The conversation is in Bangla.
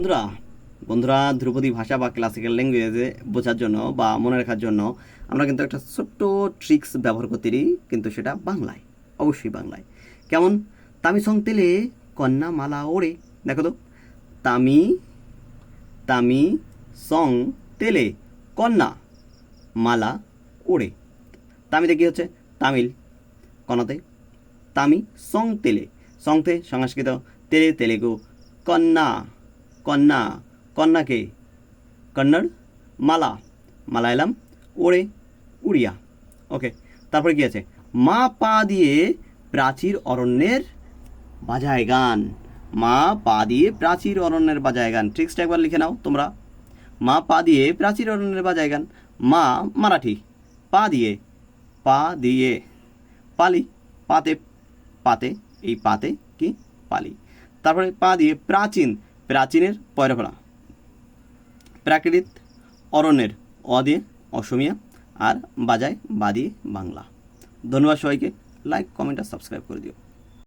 বন্ধুরা বন্ধুরা, ধ্রুপদী ভাষা বা ক্লাসিক্যাল ল্যাঙ্গুয়েজে বোঝার জন্য বা মনে রাখার জন্য আমরা কিন্তু একটা ছোট্ট ট্রিক্স ব্যবহার করতে কিন্তু সেটা বাংলায়, অবশ্যই বাংলায়। কেমন? তামি সং তেলে কন্যা মালা ওড়ে। দেখো তো, তামি তামি সং তেলে কন্যা মালা ওড়ে। তামিতে কি হচ্ছে? তামিল। কনাতে তামি সং তেলে সংতে সংস্কৃত তেলে তেলেগু কন্যা। কন্যা কন্যাকে কন্নড়, মালা, মালায়ালাম, ওড়ে, উড়িয়া। ওকে, তারপরে কি আছে? মা পা দিয়ে প্রাচীর অরণ্যের বাজায় গান। মা পা দিয়ে প্রাচীর অরণ্যের বাজায় গান। ট্রিক্সটা একবার লিখে নাও তোমরা। মা পা দিয়ে প্রাচীর অরণ্যের বাজায় গান। মা, মারাঠি, পা দিয়ে পা দিয়ে। পালি, পাতে পাতে, এই পাতে কি? পালি। তারপরে পা দিয়ে প্রাচীন প্রাচীনের পয়রাপাড়া প্রাকৃতিক অরণ্যের অ দিয়ে অসমিয়া আর বাজায় বা দিয়ে বাংলা। ধন্যবাদ সবাইকে। লাইক কমেন্ট আর সাবস্ক্রাইব করে দিও।